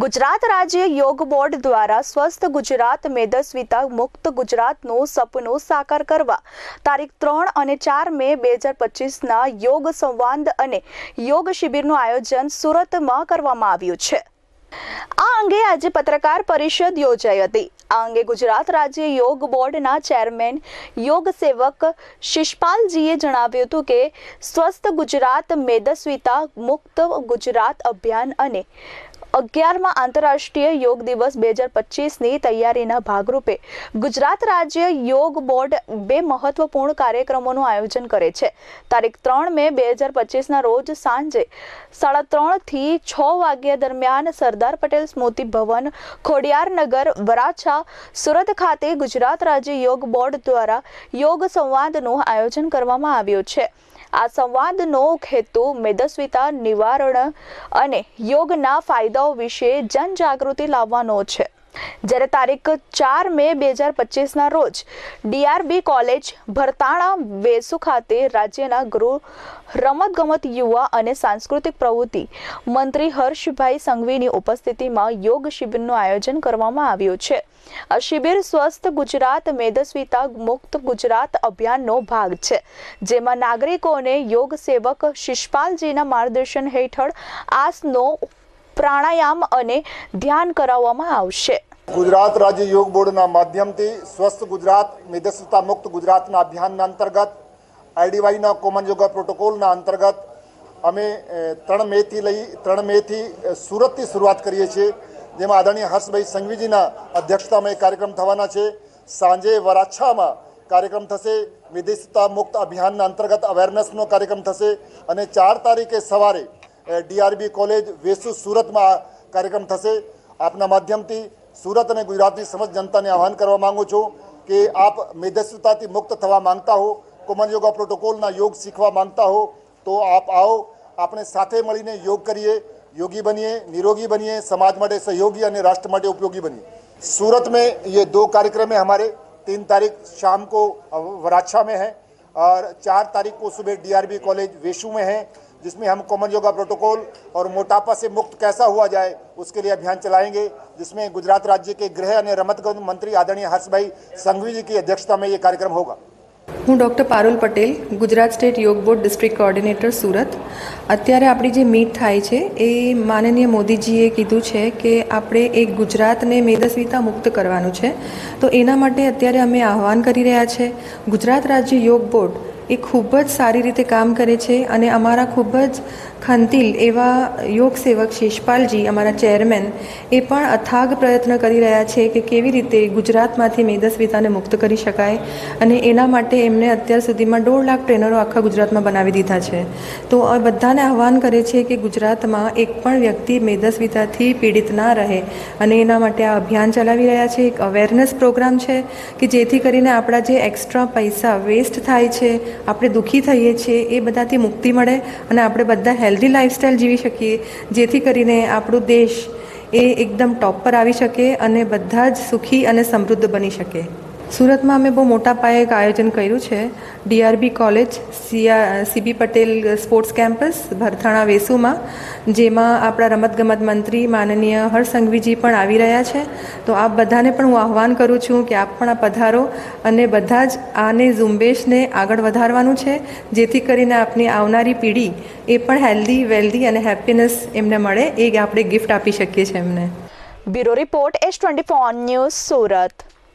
ગુજરાત રાજ્ય યોગ બોર્ડ દ્વારા સ્વસ્થ ગુજરાત મેદસ્વીતા મુક્ત ગુજરાતનું સપનું સાકાર કરવા તારીખ ત્રણ અને ચાર મે બે હજાર પચીસના યોગ સંવાદ અને યોગ શિબિરનું આયોજન સુરતમાં કરવામાં આવ્યું છે. આ અંગે આજે પત્રકાર પરિષદ યોજાઈ હતી. આ અંગે ગુજરાત રાજ્ય યોગ બોર્ડના ચેરમેન યોગ સેવક શિષપાલજીએ જણાવ્યું હતું કે, સ્વસ્થ ગુજરાત મેદસ્વીતા મુક્ત ગુજરાત અભિયાન અને અગિયારમાં આંતરરાષ્ટ્રીય યોગ દિવસ બે હજાર પચીસની તૈયારીના ભાગરૂપે ગુજરાત રાજ્ય યોગ બોર્ડ બે મહત્વપૂર્ણ કાર્યક્રમોનું આયોજન કરે છે. તારીખ ત્રણ મે બે હજાર પચીસના રોજ સાંજે સાડા ત્રણથી છ વાગ્યા દરમિયાન સરદાર પટેલ સ્મૃતિ ભવન ખોડિયારનગર વરાછા, સુરત ખાતે ગુજરાત રાજ્ય યોગ બોર્ડ દ્વારા યોગ સંવાદનું આયોજન કરવામાં આવ્યું છે. આ સંવાદનો હેતુ મેદસ્વીતા નિવારણ અને યોગના ફાયદાઓ વિશે જનજાગૃતિ લાવવાનો છે. જ્યારે તારીખ ચાર મે બે હજાર પચીસના રોજ ડીઆરબી કોલેજ ભરતાણા વેસુ ખાતે રાજ્યના ગૃહ રમતગમત યુવા અને સાંસ્કૃતિક પ્રવૃત્તિ મંત્રી હર્ષભાઈ સંઘવીની ઉપસ્થિતિમાં યોગ શિબિરનું આયોજન કરવામાં આવ્યું છે. આ શિબિર સ્વસ્થ ગુજરાત, મેદસ્વીતા મુક્ત ગુજરાત અભિયાનનો ભાગ છે, જેમાં નાગરિકોને યોગ સેવક શિષપાલજીના માર્ગદર્શન હેઠળ આસનો પ્રાણાયામ અને ધ્યાન કરાવવામાં આવશે. ગુજરાત રાજ્ય યોગ બોર્ડના માધ્યમથી સ્વસ્થ ગુજરાત, મેદસ્વતા મુક્ત ગુજરાતના અભિયાનના અંતર્ગત આઈડીવાયના કોમન યોગા પ્રોટોકોલના અંતર્ગત, અમે ત્રણ મેથી લઈ, ત્રણ મેથી સુરતથી શરૂઆત કરીએ છીએ. જેમાં આદરણીય હર્ષભાઈ સંઘવીજીના અધ્યક્ષતામાં એ કાર્યક્રમ થવાના છે. સાંજે વરાછામાં કાર્યક્રમ થશે. વિદેશતા મુક્ત અભિયાનના અંતર્ગત અવેરનેસનો કાર્યક્રમ થશે. અને ચાર તારીખે સવારે ડીઆરબી કોલેજ વેસુ સુરતમાં આ કાર્યક્રમ થશે આપના માધ્યમથી સુરત અને ગુજરાતની સમસ્ત જનતાને આહવાન કરવા માંગુ છું કે આપ મેદસ્વીતાથી મુક્ત થવા માંગતા હો કોમન યોગા પ્રોટોકોલના યોગ શીખવા માંગતા હો તો આપ આવો આપણે સાથે મળીને યોગ કરીએ योगी बनिए निरोगी बनिए समाज માટે सहयोगी અને राष्ट्र માટે उपयोगी बनिए सूरत में ये दो कार्यक्रम है हमारे तीन तारीख शाम को वराछा में है और चार तारीख को सुबह डीआरबी कॉलेज वेशु में है जिसमें हम कॉमन योगा प्रोटोकॉल और मोटापा से मुक्त कैसा हुआ जाए उसके लिए अभियान चलाएंगे जिसमें गुजरात राज्य के गृह અને રમતગમત મંત્રી આદરણીય હર્ષભાઈ સંઘવી जी की अध्यक्षता में ये कार्यक्रम होगा હું doctor Parul Patel Gujarat state yoga board district coordinator Surat અત્યારે આપણી જે મીટ થાય છે એ માનનીય મોદીજીએ કીધું છે કે આપણે એક ગુજરાતને મેદસ્વીતા મુક્ત કરવાનું છે તો એના માટે અત્યારે અમે આહ્વાન કરી રહ્યા છે ગુજરાત રાજ્ય યોગ બોર્ડ એ ખૂબ જ સારી રીતે કામ કરે છે અને અમારા ખૂબ જ ખંતિલ એવા યોગ સેવક શેષપાલજી, અમારા ચેરમેન, એ પણ અથાગ પ્રયત્ન કરી રહ્યા છે કે કેવી રીતે ગુજરાતમાંથી મેદસ્વીતાને મુક્ત કરી શકાય અને એના માટે એમને અત્યાર સુધીમાં દોઢ લાખ ટ્રેનરો આખા ગુજરાતમાં બનાવી દીધા છે. તો બધાને આહવાન કરે છે કે ગુજરાતમાં એક પણ વ્યક્તિ મેદસ્વીતાથી પીડિત ના રહે અને એના માટે આ અભિયાન ચલાવી રહ્યા છે. એક અવેરનેસ પ્રોગ્રામ છે કે જેથી કરીને આપણા જે એક્સ્ટ્રા પૈસા વેસ્ટ થાય છે આપણે દુઃખી થઈએ છીએ, એ બધાથી મુક્તિ મળે અને આપણે બધા હેલ્ધી લાઈફસ્ટાઈલ જીવી શકીએ, જેથી કરીને આપણો દેશ એ એકદમ ટોપ પર આવી શકે અને બધા જ સુખી અને સમૃદ્ધ બની શકે. સુરતમાં અમે બહુ મોટા પાયે એક આયોજન કર્યું છે. DRB college CR CB Patel sports campus, Bharthana વેસુમાં, જેમાં આપણા રમતગમત મંત્રી માનનીય હરસંઘવીજી પણ આવી રહ્યા છે. તો આપ બધાને પણ હું આહવાન કરું છું કે આપ પણ આ પધારો અને બધા જ આને ઝુંબેશને આગળ વધારવાનું છે, જેથી કરીને આપની આવનારી પેઢી એ પણ હેલ્ધી, વેલ્ધી અને હેપીનેસ એમને મળે, એ આપણે ગિફ્ટ આપી શકીએ છીએ એમને. Bureau report S twenty news Surat.